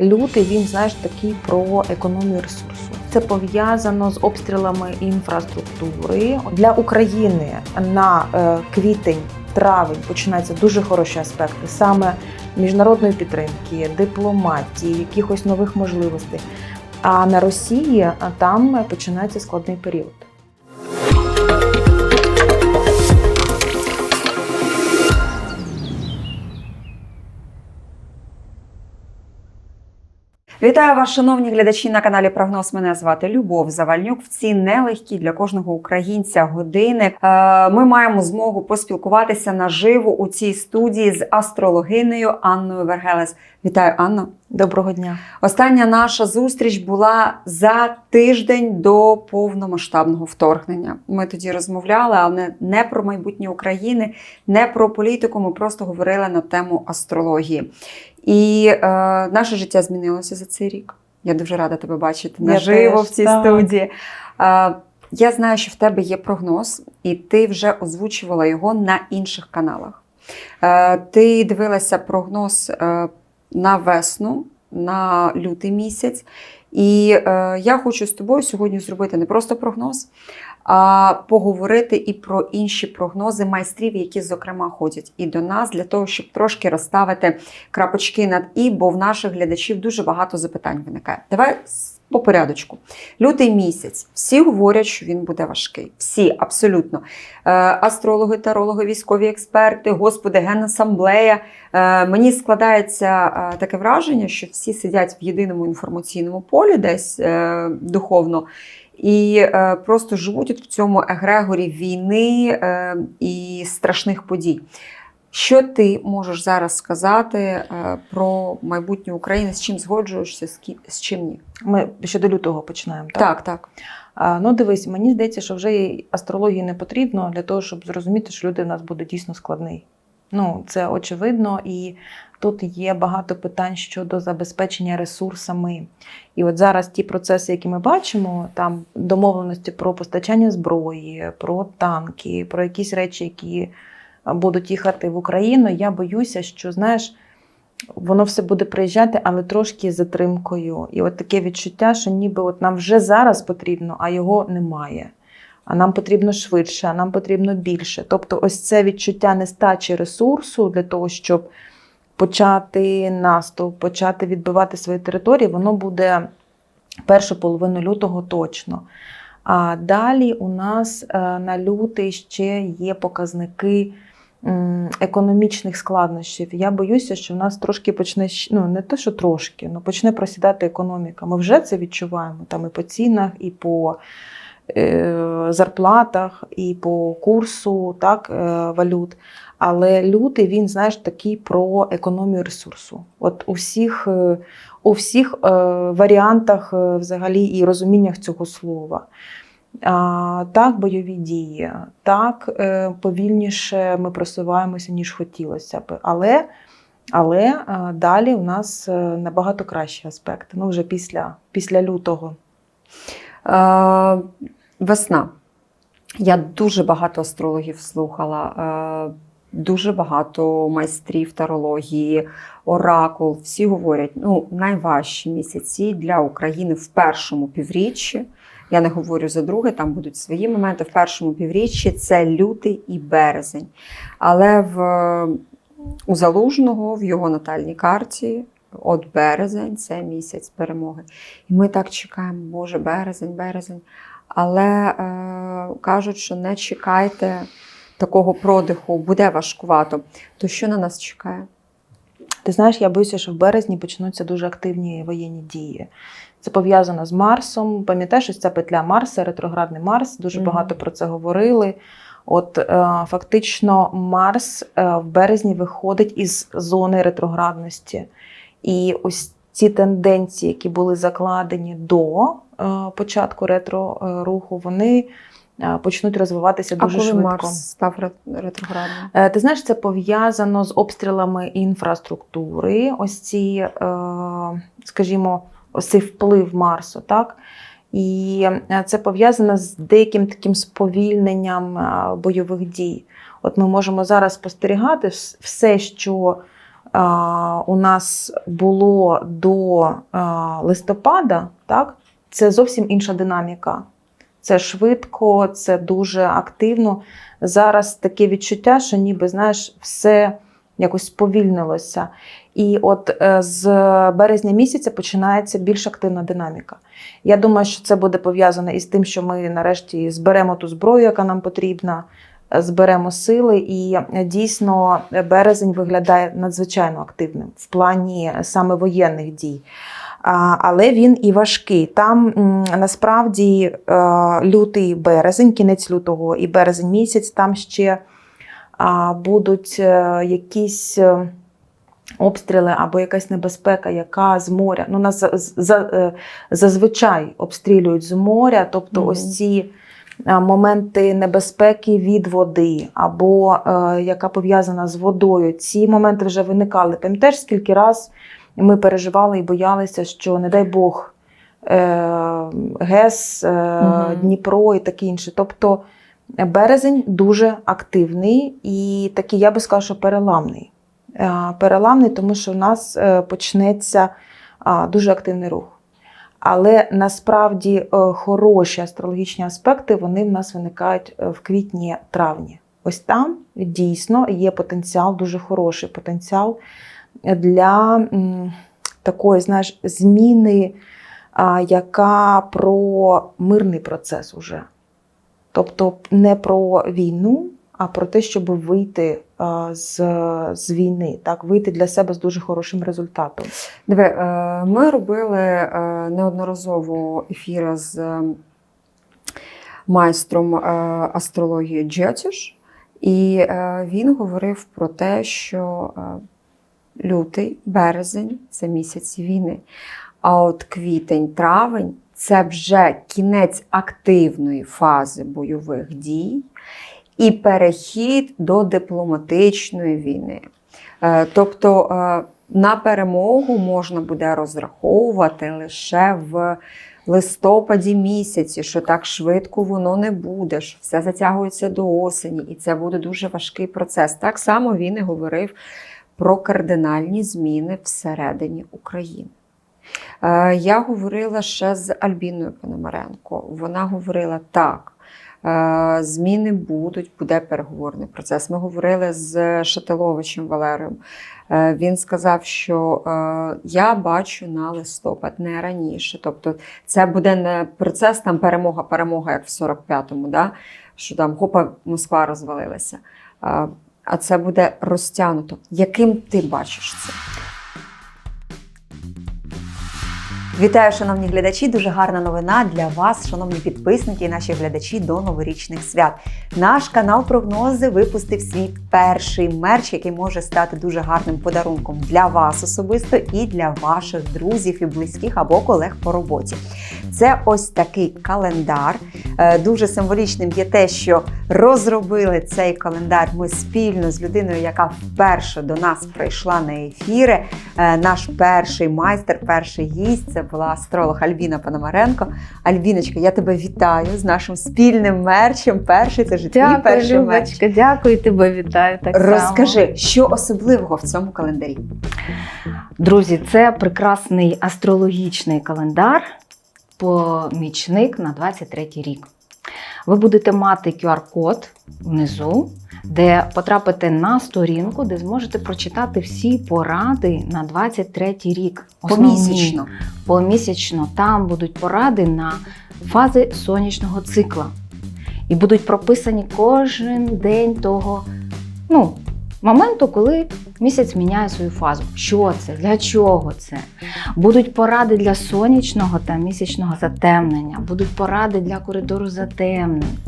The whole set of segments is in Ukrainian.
Лютий він знаєш такий про економію ресурсу. Це пов'язано з обстрілами інфраструктури для України на е, квітень. Травень починаються дуже хороші аспекти саме міжнародної підтримки, дипломатії, якихось нових можливостей. А на Росії там починається складний період. Вітаю вас, шановні глядачі на каналі Прогноз. Мене звати Любов Завальнюк. В ці нелегкі для кожного українця години е, ми маємо змогу поспілкуватися наживо у цій студії з астрологинею Анною Вергелес. Вітаю, Анна. Доброго дня. Остання наша зустріч була за тиждень до повномасштабного вторгнення. Ми тоді розмовляли, але не про майбутнє України, не про політику. Ми просто говорили на тему астрології. І е, наше життя змінилося за цей рік. Я дуже рада тебе бачити Я наживо теж, в цій так. студії. Е, я знаю, що в тебе є прогноз, і ти вже озвучувала його на інших каналах. Е, ти дивилася прогноз е, на весну, на лютий місяць. І е, я хочу з тобою сьогодні зробити не просто прогноз, поговорити і про інші прогнози майстрів, які, зокрема, ходять і до нас, для того, щоб трошки розставити крапочки над і, бо в наших глядачів дуже багато запитань виникає. Давай по порядочку. Лютий місяць. Всі говорять, що він буде важкий. Всі, абсолютно. Е, астрологи, тарологи, військові експерти, господи, генасамблея. Е, мені складається е, таке враження, що всі сидять в єдиному інформаційному полі, десь духовно, і е, просто живуть в цьому егрегорі війни е, і страшних подій. Що ти можеш зараз сказати е, про майбутнє України? З чим згоджуєшся, з ки- з чим ні? Ми ще до лютого починаємо. Так? Так, так. А, ну, дивись, мені здається, що вже астрології не потрібно для того, щоб зрозуміти, що люди в нас буде дійсно складний. Ну, це очевидно, і тут є багато питань щодо забезпечення ресурсами. І от зараз ті процеси, які ми бачимо, там домовленості про постачання зброї, про танки, про якісь речі, які будуть їхати в Україну. Я боюся, що знаєш. Воно все буде приїжджати, але трошки затримкою. І от таке відчуття, що ніби от нам вже зараз потрібно, а його немає. А нам потрібно швидше, а нам потрібно більше. Тобто, ось це відчуття нестачі ресурсу для того, щоб почати наступ, почати відбивати свої території, воно буде першу половину лютого точно. А далі у нас е, на лютий ще є показники економічних складнощів. Я боюся, що в нас трошки почне ну не те, що трошки, ну почне просідати економіка. Ми вже це відчуваємо там і по цінах, і по зарплатах, і по курсу так, е, валют. Але лютий він, знаєш, такий про економію ресурсу. От у всіх, е, у всіх е, варіантах е, взагалі і розуміннях цього слова. Так, бойові дії, так, е, повільніше ми просуваємося, ніж хотілося б. Але, але е, далі у нас е, набагато кращі аспекти. Ну, вже після, після лютого. Е, весна. Я дуже багато астрологів слухала, е, дуже багато майстрів тарології, оракул. Всі говорять, ну, найважчі місяці для України в першому півріччі. Я не говорю за друге, там будуть свої моменти. В першому півріччі це лютий і березень. Але в, у залужного в його натальній карті. От березень це місяць перемоги. І ми так чекаємо, Боже, березень, березень. Але е, кажуть, що не чекайте такого продиху, буде важкувато. То що на нас чекає? Ти знаєш, я боюся, що в березні почнуться дуже активні воєнні дії. Це пов'язано з Марсом. Пам'ятаєш, ось ця петля Марса, ретроградний Марс. Дуже багато про це говорили. От е, фактично Марс е, в березні виходить із зони ретроградності. І ось ці тенденції, які були закладені до е, початку ретро е, руху, вони е, почнуть розвиватися дуже а коли швидко. Марс став ре- ретроградним? Ти знаєш, це пов'язано з обстрілами інфраструктури. Ось ці, скажімо, ось цей вплив Марсу, так? І це пов'язано з деяким таким сповільненням бойових дій. От ми можемо зараз спостерігати все, що у нас було до листопада, так, це зовсім інша динаміка. Це швидко, це дуже активно. Зараз таке відчуття, що ніби знаєш, все якось сповільнилося. І от е, з березня місяця починається більш активна динаміка. Я думаю, що це буде пов'язано із тим, що ми нарешті зберемо ту зброю, яка нам потрібна, зберемо сили, і е, дійсно березень виглядає надзвичайно активним в плані саме воєнних дій. Але він і важкий. Там насправді е, лютий березень, кінець лютого і березень місяць, там ще будуть е, якісь. Обстріли або якась небезпека, яка з моря. Ну, нас за, за, зазвичай обстрілюють з моря, тобто Мгм. ось ці моменти небезпеки від води, або е, яка пов'язана з водою. Ці моменти вже виникали. Пам'ятаєш, скільки раз ми переживали і боялися, що, не дай Бог, е, ГЕС, е. Дніпро і таке інше. Тобто березень дуже активний і такий, я би сказала, що переламний. Е, Переламний, тому що в нас е, почнеться дуже активний рух. Але насправді е, хороші астрологічні аспекти вони в нас виникають е, в квітні-травні. Ось там дійсно є потенціал, дуже хороший потенціал для такої, знаєш, зміни, яка про мирний процес уже. Тобто не про війну, а про те, щоб вийти з, з війни, так, вийти для себе з дуже хорошим результатом. Диви, е, ми робили е, неодноразово ефіри з е, майстром е, астрології Джетіш, і е, він говорив про те, що е, лютий, березень це місяці війни. А от квітень, травень це вже кінець активної фази бойових дій і перехід до дипломатичної війни. Е, Тобто е, на перемогу можна буде розраховувати лише в листопаді місяці, що так швидко воно не буде, що все затягується до осені, і це буде дуже важкий процес. Так само він і говорив про кардинальні зміни всередині України. Е, Я говорила ще з Альбіною Пономаренко. Вона говорила так. Е, Зміни будуть, буде переговорний процес. Ми говорили з Шатиловичем Валерієм. Е, Він сказав, що е, я бачу на листопад, не раніше. Тобто, це буде не процес там перемога, перемога, як в 45-му, да? що там хопа Москва розвалилася. А це буде розтягнуто. Яким ти бачиш це? Вітаю, шановні глядачі! Дуже гарна новина для вас, шановні підписники і наші глядачі до новорічних свят. Наш канал Прогнози випустив свій перший мерч, який може стати дуже гарним подарунком для вас особисто і для ваших друзів і близьких або колег по роботі. Це ось такий календар. Е, Дуже символічним є те, що розробили цей календар ми спільно з людиною, яка вперше до нас прийшла на ефіри. Е, Наш перший майстер, перший гість це була астролог Альбіна Пономаренко. Альбіночка, я тебе вітаю з нашим спільним мерчем. Перший це ж твій Дякую, перший мерч. Дякую тебе, вітаю так само. Розкажи, що особливого в цьому календарі? Друзі, це прекрасний астрологічний календар, помічник на 23 рік. Ви будете мати QR-код внизу, де потрапите на сторінку, де зможете прочитати всі поради на 23 рік. Основні. Помісячно. Помісячно там будуть поради на фази сонячного цикла. І будуть прописані кожен день того ну, моменту, коли місяць міняє свою фазу. Що це? Для чого це? Будуть поради для сонячного та місячного затемнення, будуть поради для коридору затемнень.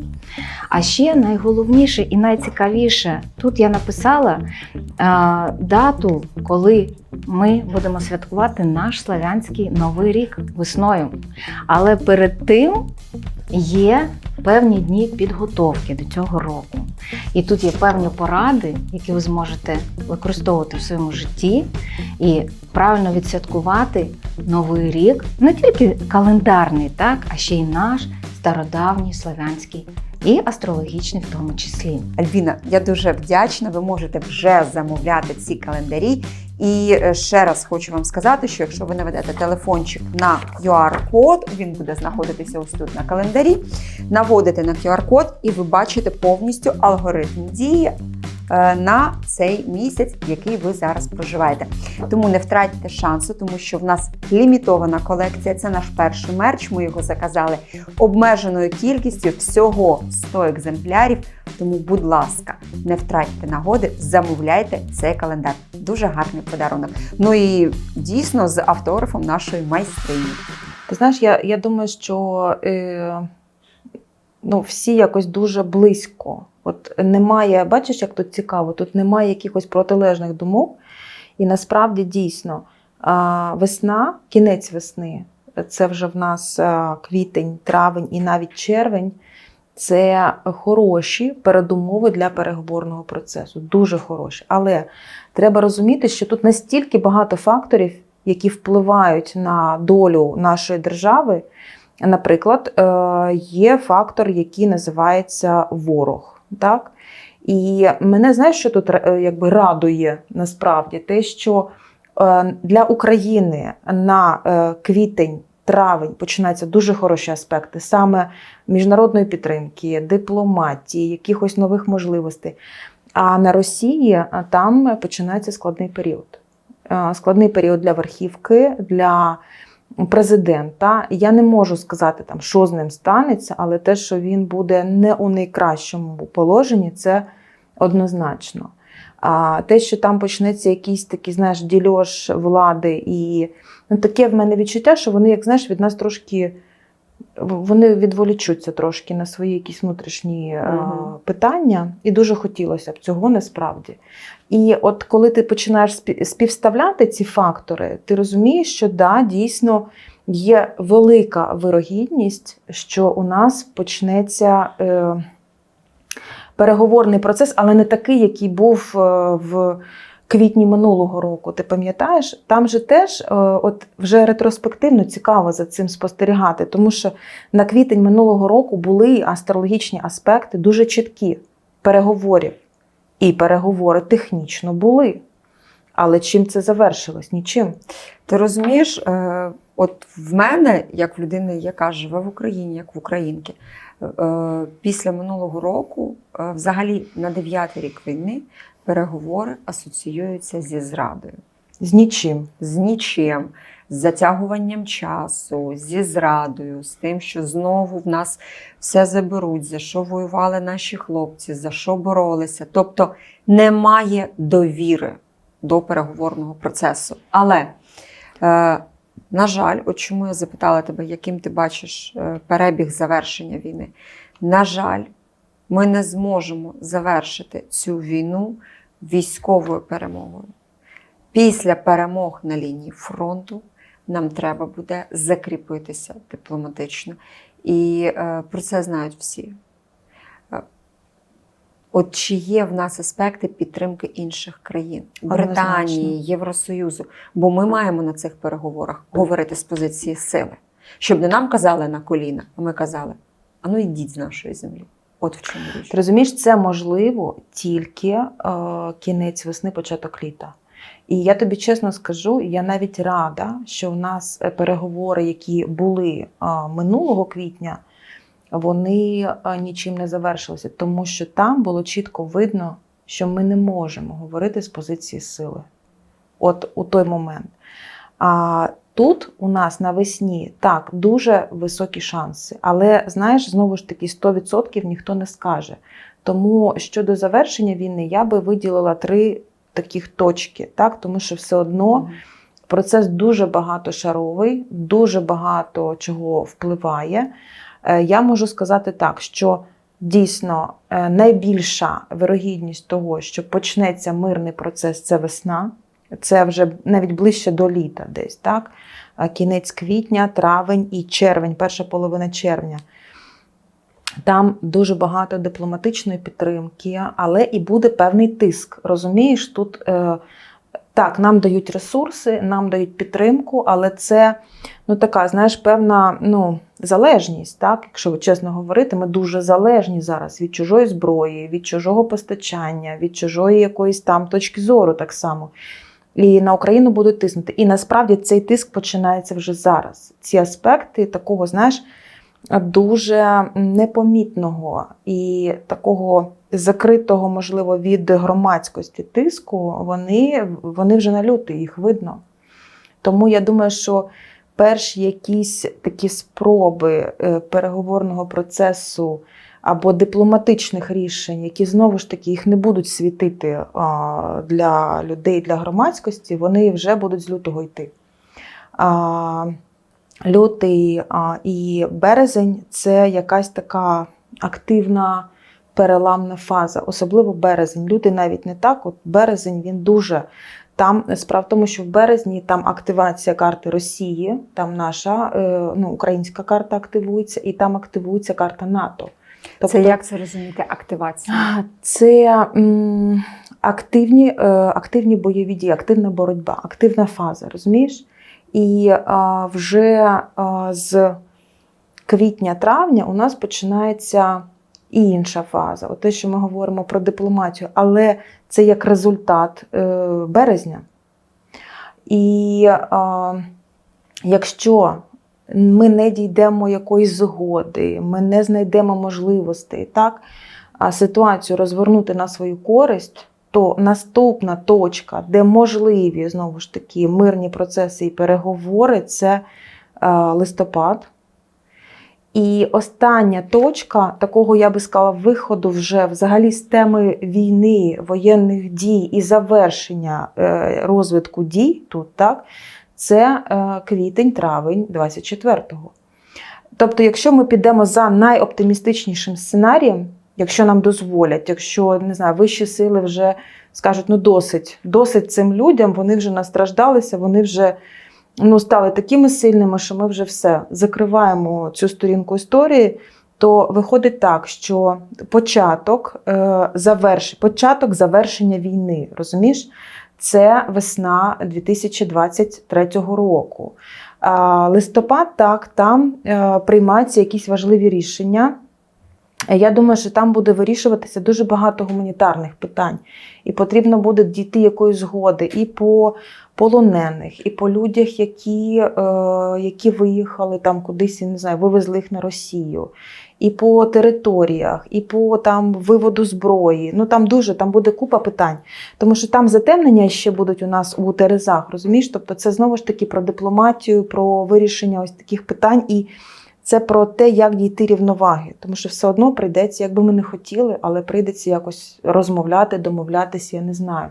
А ще найголовніше і найцікавіше, тут я написала е, дату, коли ми будемо святкувати наш славянський новий рік весною. Але перед тим є певні дні підготовки до цього року. І тут є певні поради, які ви зможете використовувати в своєму житті і правильно відсвяткувати новий рік, не тільки календарний, так, а ще й наш стародавній славянський і астрологічний в тому числі. Альбіна, я дуже вдячна. Ви можете вже замовляти ці календарі І е, ще раз хочу вам сказати, що якщо ви наведете телефончик на QR-код, він буде знаходитися ось тут на календарі. Наводите на QR-код, і ви бачите повністю алгоритм дії на цей місяць, який ви зараз проживаєте. Тому не втратьте шансу, тому що в нас лімітована колекція. Це наш перший мерч. Ми його заказали обмеженою кількістю всього 100 екземплярів. Тому, будь ласка, не втратьте нагоди, замовляйте цей календар. Дуже гарний подарунок. Ну і дійсно з автографом нашої майстрині. Ти знаєш, я, я думаю, що е, ну, всі якось дуже близько. От немає, бачиш, як тут цікаво, тут немає якихось протилежних думок. І насправді дійсно весна, кінець весни, це вже в нас квітень, травень і навіть червень. Це хороші передумови для переговорного процесу, дуже хороші. Але треба розуміти, що тут настільки багато факторів, які впливають на долю нашої держави. Наприклад, е, є фактор, який називається ворог. Так? І мене знаєш, що тут е, якби радує насправді те, що е, для України на е, квітень. Травень починаються дуже хороші аспекти саме міжнародної підтримки, дипломатії, якихось нових можливостей. А на Росії там починається складний період. Складний період для верхівки, для президента. Я не можу сказати, там, що з ним станеться, але те, що він буде не у найкращому положенні, це однозначно. А те, що там почнеться якийсь такий, знаєш, дільош влади, і ну, таке в мене відчуття, що вони, як знаєш, від нас трошки вони відволічуться трошки на свої якісь внутрішні е, Мгм. питання, і дуже хотілося б цього насправді. І от коли ти починаєш співставляти ці фактори, ти розумієш, що да, дійсно є велика вирогідність, що у нас почнеться е, переговорний процес, але не такий, який був е, в квітні минулого року. Ти пам'ятаєш, там же теж е, от вже ретроспективно цікаво за цим спостерігати, тому що на квітень минулого року були астрологічні аспекти дуже чіткі переговорів. І переговори технічно були. Але чим це завершилось? Нічим. Ти розумієш, е, от в мене, як в людини, яка живе в Україні, як в українки, е, після минулого року, взагалі на дев'ятий рік війни, переговори асоціюються зі зрадою, З нічим. з нічим, з затягуванням часу, зі зрадою, з тим, що знову в нас все заберуть, за що воювали наші хлопці, за що боролися. Тобто немає довіри до переговорного процесу. Але, е, на жаль, от чому я запитала тебе, яким ти бачиш е, перебіг завершення війни. На жаль, ми не зможемо завершити цю війну військовою перемогою. Після перемог на лінії фронту нам треба буде закріпитися дипломатично. І е, про це знають всі. Е, От чи є в нас аспекти підтримки інших країн, Британії, Євросоюзу? Бо ми маємо на цих переговорах говорити з позиції сили, щоб не нам казали на коліна, а ми казали: а ну йдіть з нашої землі. От в чому річ. Ти розумієш, це можливо тільки е, кінець весни, початок літа. І я тобі чесно скажу, я навіть рада, що в нас е, переговори, які були е, минулого квітня, вони е, нічим не завершилися, тому що там було чітко видно, що ми не можемо говорити з позиції сили. От у той момент. А тут у нас навесні так дуже високі шанси, але знаєш, знову ж таки, 100% ніхто не скаже. Тому щодо завершення війни я би виділила три таких точки, так? тому що все одно процес дуже багатошаровий, дуже багато чого впливає. Е, Я можу сказати так, що дійсно е, найбільша вирогідність того, що почнеться мирний процес, це весна. Це вже навіть ближче до літа, десь так. Кінець квітня, травень і червень, перша половина червня. Там дуже багато дипломатичної підтримки, але і буде певний тиск. Розумієш, тут е, так, нам дають ресурси, нам дають підтримку, але це ну, така, знаєш, певна ну, залежність. Так? Якщо чесно говорити, ми дуже залежні зараз від чужої зброї, від чужого постачання, від чужої якоїсь там точки зору так само. І на Україну будуть тиснути. І насправді цей тиск починається вже зараз. Ці аспекти такого, знаєш, дуже непомітного і такого закритого, можливо, від громадськості тиску, вони, вони вже на люти, їх видно. Тому я думаю, що перші якісь такі спроби е, переговорного процесу або дипломатичних рішень, які знову ж таки їх не будуть світити для людей, для громадськості, вони вже будуть з лютого йти. Лютий і березень це якась така активна переламна фаза, особливо березень. Лютий навіть не так. От березень він дуже. Там справа в тому, що в березні там активація карти Росії, там наша е, ну, українська карта активується, і там активується карта НАТО. Це як це розуміти? Активація? Це м, активні, е, активні бойові дії, активна боротьба, активна фаза, розумієш? І а, вже а, з квітня-травня у нас починається і інша фаза. От те, що ми говоримо про дипломатію, але це як результат е, березня. І а, якщо ми не дійдемо якоїсь згоди, ми не знайдемо можливостей, так, ситуацію розвернути на свою користь, то наступна точка, де можливі знову ж таки мирні процеси і переговори, це е, листопад. І остання точка такого, я би сказала, виходу вже взагалі з теми війни, воєнних дій і завершення е, розвитку дій тут, так, це е, квітень-травень 24-го. Тобто, якщо ми підемо за найоптимістичнішим сценарієм, якщо нам дозволять, якщо не знаю, вищі сили вже скажуть, ну досить, досить цим людям, вони вже настраждалися, вони вже ну, стали такими сильними, що ми вже все закриваємо цю сторінку історії. То виходить так, що початок, е, заверш... початок завершення війни, розумієш? Це весна 2023 року. Листопад, так, там е, приймаються якісь важливі рішення. Я думаю, що там буде вирішуватися дуже багато гуманітарних питань, і потрібно буде дійти якоїсь згоди і по полонених, і по людях, які, е, які виїхали там кудись, не знаю, вивезли їх на Росію, і по територіях, і по там виводу зброї. Ну там дуже там буде купа питань, тому що там затемнення ще будуть у нас у Терезах, розумієш? Тобто це знову ж таки про дипломатію, про вирішення ось таких питань. І це про те, як дійти рівноваги, тому що все одно прийдеться, як би ми не хотіли, але прийдеться якось розмовляти, домовлятися, я не знаю.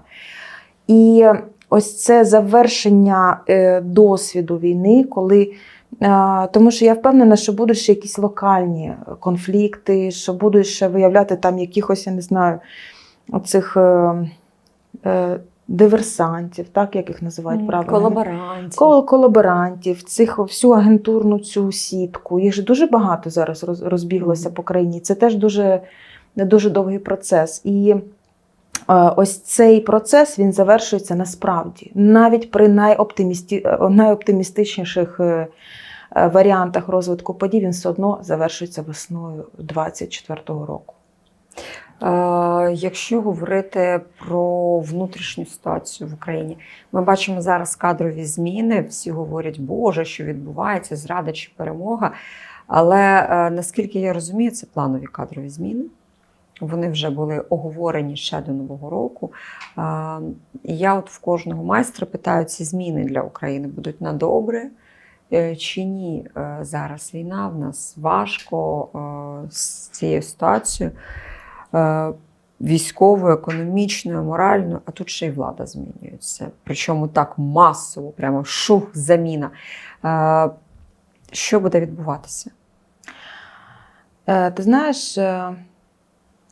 І ось це завершення е, досвіду війни, коли. е, Тому що я впевнена, що будуть ще якісь локальні конфлікти, що будуть ще виявляти там якихось, я не знаю, оцих е, диверсантів, так як їх називають правильно? Колаборантів. Кол- колаборантів, цих всю агентурну цю сітку. Їх же дуже багато зараз роз- розбіглося Мгм. по країні. Це теж дуже, дуже довгий процес. І ось цей процес він завершується насправді, навіть при найоптимісті... е, найоптимістичніших е, е, варіантах розвитку подій, він все одно завершується весною 24-го року. Е, Якщо говорити про внутрішню ситуацію в Україні, ми бачимо зараз кадрові зміни. Всі говорять, Боже, що відбувається, зрада чи перемога. Але е, наскільки я розумію, це планові кадрові зміни. Вони вже були оговорені ще до Нового року. Я от в кожного майстра питаю, ці зміни для України будуть на добре е, чи ні? Е, Зараз війна в нас важко е, з цією ситуацією військовою, економічною, моральною, а тут ще й влада змінюється. Причому так масово, прямо шух, заміна. Що буде відбуватися? Ти знаєш,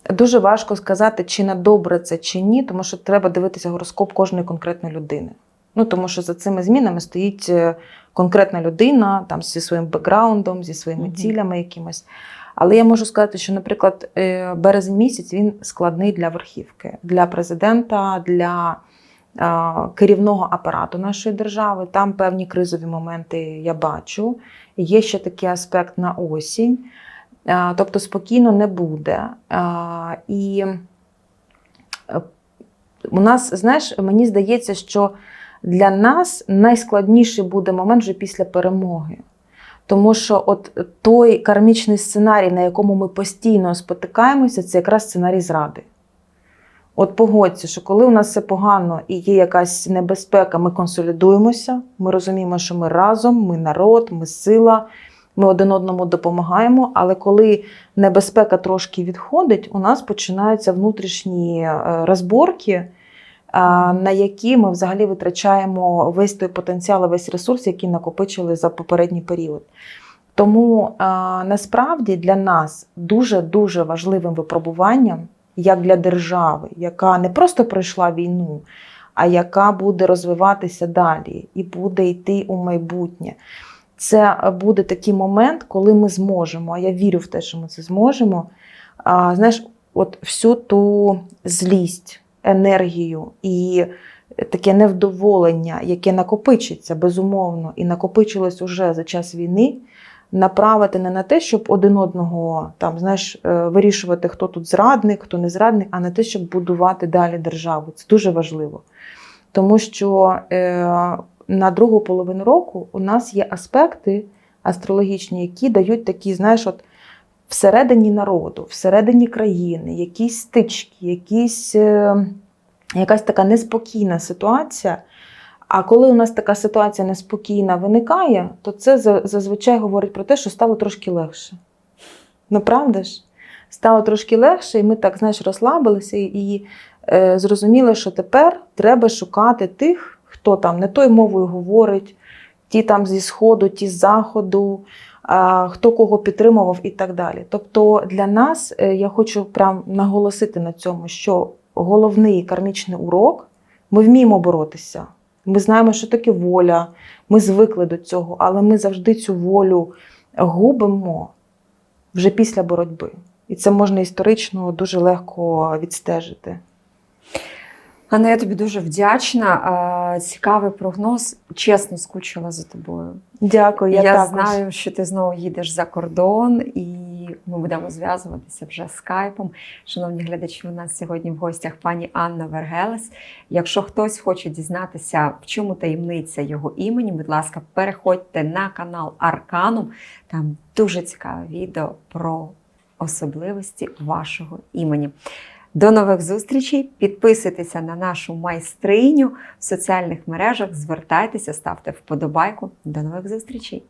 дуже важко сказати, чи на добре це чи ні, тому що треба дивитися гороскоп кожної конкретної людини. Ну, тому що за цими змінами стоїть е, конкретна людина там, зі своїм бекграундом, зі своїми цілями якимись. Але я можу сказати, що, наприклад, е, березень місяць він складний для верхівки, для президента, для керівного апарату нашої держави. Там певні кризові моменти я бачу. Є ще такий аспект на осінь. Е, Тобто спокійно не буде. Е, І е, у нас, знаєш, мені здається, що Для нас найскладніший буде момент вже після перемоги. Тому що от той кармічний сценарій, на якому ми постійно спотикаємося, це якраз сценарій зради. От погодься, що коли у нас все погано і є якась небезпека, ми консолідуємося, ми розуміємо, що ми разом, ми народ, ми сила, ми один одному допомагаємо. Але коли небезпека трошки відходить, у нас починаються внутрішні е, розборки, на які ми взагалі витрачаємо весь той потенціал, весь ресурс, який накопичили за попередній період. Тому насправді для нас дуже дуже важливим випробуванням, як для держави, яка не просто пройшла війну, а яка буде розвиватися далі і буде йти у майбутнє. Це буде такий момент, коли ми зможемо, а я вірю в те, що ми це зможемо. А, знаєш, от всю ту злість, енергію і таке невдоволення, яке накопичиться безумовно, і накопичилось уже за час війни, направити не на те, щоб один одного там, знаєш, е, вирішувати, хто тут зрадник, хто не зрадник, а на те, щоб будувати далі державу. Це дуже важливо. Тому що е, на другу половину року у нас є аспекти астрологічні, які дають такі, знаєш, от всередині народу, всередині країни, якісь стички, якісь, е, якась така неспокійна ситуація. А коли у нас така ситуація неспокійна виникає, то це зазвичай говорить про те, що стало трошки легше. Ну, правда ж? Стало трошки легше, і ми так, знаєш, розслабилися і, е, зрозуміли, що тепер треба шукати тих, хто там не тою мовою говорить, ті там зі сходу, ті з заходу, хто кого підтримував і так далі. Тобто для нас е, я хочу прям наголосити на цьому, що головний кармічний урок ми вміємо боротися. Ми знаємо, що таке воля, ми звикли до цього, але ми завжди цю волю губимо вже після боротьби. І це можна історично дуже легко відстежити. Анна, я тобі дуже вдячна. Цікавий прогноз. Чесно скучила за тобою. Дякую, я, Я, також. знаю, що ти знову їдеш за кордон, і ми будемо зв'язуватися вже скайпом. Шановні глядачі, у нас сьогодні в гостях пані Анна Вергелес. Якщо хтось хоче дізнатися, в чому таємниця його імені, будь ласка, переходьте на канал Арканум. Там дуже цікаве відео про особливості вашого імені. До нових зустрічей. Підписуйтеся на нашу майстриню в соціальних мережах, звертайтеся, ставте вподобайку. До нових зустрічей!